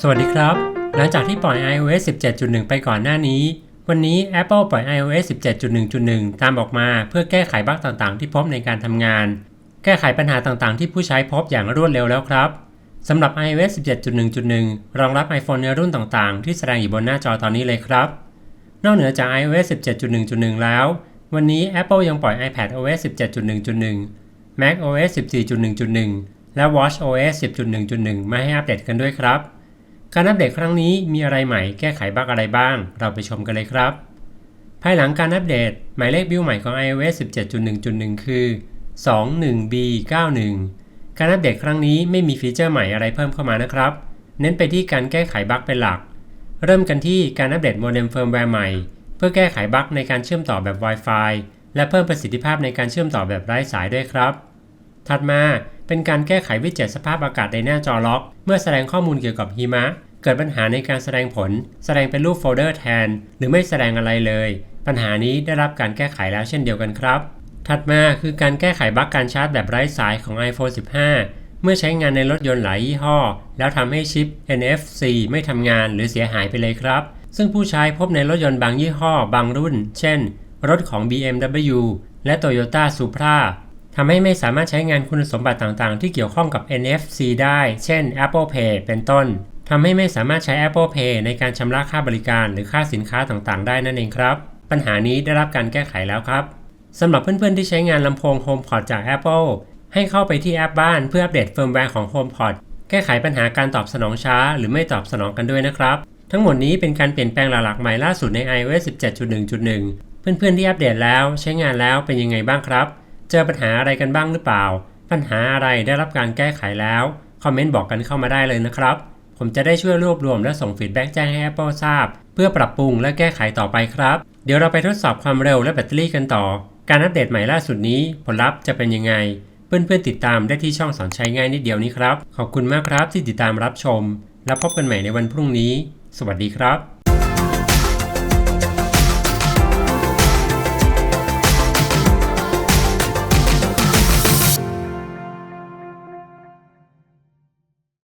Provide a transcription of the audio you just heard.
สวัสดีครับ หลังจากที่ปล่อย iOS 17.1 ไปก่อนหน้านี้ วันนี้ Apple ปล่อย iOS 17.1.1 ตามออกมา เพื่อแก้ไขบั๊กต่างๆ ที่พบในการทำงาน แก้ไขปัญหาต่างๆ ที่ผู้ใช้พบอย่างรวดเร็วแล้วครับสำหรับ iOS 17.1.1 รองรับ iPhone ในรุ่นต่างๆ ที่แสดงอยู่บนหน้าจอตอนนี้เลยครับ นอกเหนือจาก iOS 17.1.1 แล้ว วันนี้ Apple ยังปล่อย iPad OS 17.1.1 Mac OS 14.1.1 และ Watch OS 10.1.1 มาให้อัปเดตกันด้วยครับ การอัปเดตครั้งนี้มีอะไรใหม่แก้ไขบั๊กอะไรบ้าง เราไปชมกันเลยครับ ภายหลังการอัปเดต หมายเลขบิลใหม่ของ iOS 17.1.1 คือ 21B91 การอัปเดตครั้งนี้ไม่มีฟีเจอร์ใหม่อะไรเพิ่มเข้ามานะครับ เน้นไปที่การแก้ไขบั๊กเป็นหลัก เริ่มกันที่การอัปเดตโมเด็มเฟิร์มแวร์ใหม่ เพื่อแก้ไขบั๊กในการเชื่อมต่อแบบ Wi-Fi และเพิ่มประสิทธิภาพในการเชื่อมต่อแบบไร้สายด้วยครับ ถัดมาเป็นการแก้ไขวิจ็ตสภาพอากาศในหน้าจอล็อก เมื่อแสดงข้อมูลเกี่ยวกับหิมะ เกิดปัญหาในการแสดงผล แสดงเป็นรูปโฟลเดอร์แทน หรือไม่แสดงอะไรเลย ปัญหานี้ได้รับการแก้ไขแล้วเช่นเดียวกันครับ ถัดมาคือการแก้ไขบั๊กการชาร์จแบบไร้สายของ iPhone 15 เมื่อใช้งานในรถยนต์หลายยี่ห้อ แล้วทำให้ชิป NFC ไม่ทำงานหรือเสียหายไปเลยครับ ซึ่งผู้ใช้พบในรถยนต์บางยี่ห้อ บางรุ่น เช่น รถของ BMW และ Toyota Supra ทำให้ไม่สามารถใช้งานคุณสมบัติต่างๆ ที่เกี่ยวข้องกับ NFC ได้ เช่น Apple Pay เป็นต้น ทำให้ไม่สามารถใช้ Apple Pay ในการชำระค่าบริการหรือค่าสินค้าต่างๆ ได้นั่นเองครับ ปัญหานี้ได้รับการแก้ไขแล้วครับสำหรับเพื่อนๆที่ใช้งานลำโพง HomePod จาก Apple ให้เข้าไปที่แอปบ้านเพื่ออัปเดตเฟิร์มแวร์ของ HomePod แก้ไขปัญหาการตอบสนองช้า หรือไม่ตอบสนองกันด้วยนะครับ ทั้งหมดนี้เป็นการเปลี่ยนแปลงหลักๆใหม่ล่าสุดใน iOS 17.1.1 เพื่อนๆที่อัปเดตแล้วใช้งานแล้วเป็นยังไงบ้างครับ เจอปัญหาอะไรกันบ้างหรือเปล่า ปัญหาอะไรได้รับการแก้ไขแล้ว คอมเมนต์บอกกันเข้ามาได้เลยนะครับ ผมจะได้ช่วยรวบรวมและส่งฟีดแบ็กแจ้งให้ Apple ทราบ เพื่อปรับปรุงและแก้ไขต่อไปครับ เดี๋ยวเราไปทดสอบความเร็วและแบตเตอรี่กันต่อ การอัปเดตใหม่ล่าสุดนี้ ผลลัพธ์จะเป็นยังไง เพื่อนๆติดตามได้ที่ช่องสอนใช้ง่ายนิดเดียวนี้ครับ ขอบคุณมากครับที่ติดตามรับชม แล้วพบกันใหม่ในวันพรุ่งนี้ สวัสดีครับ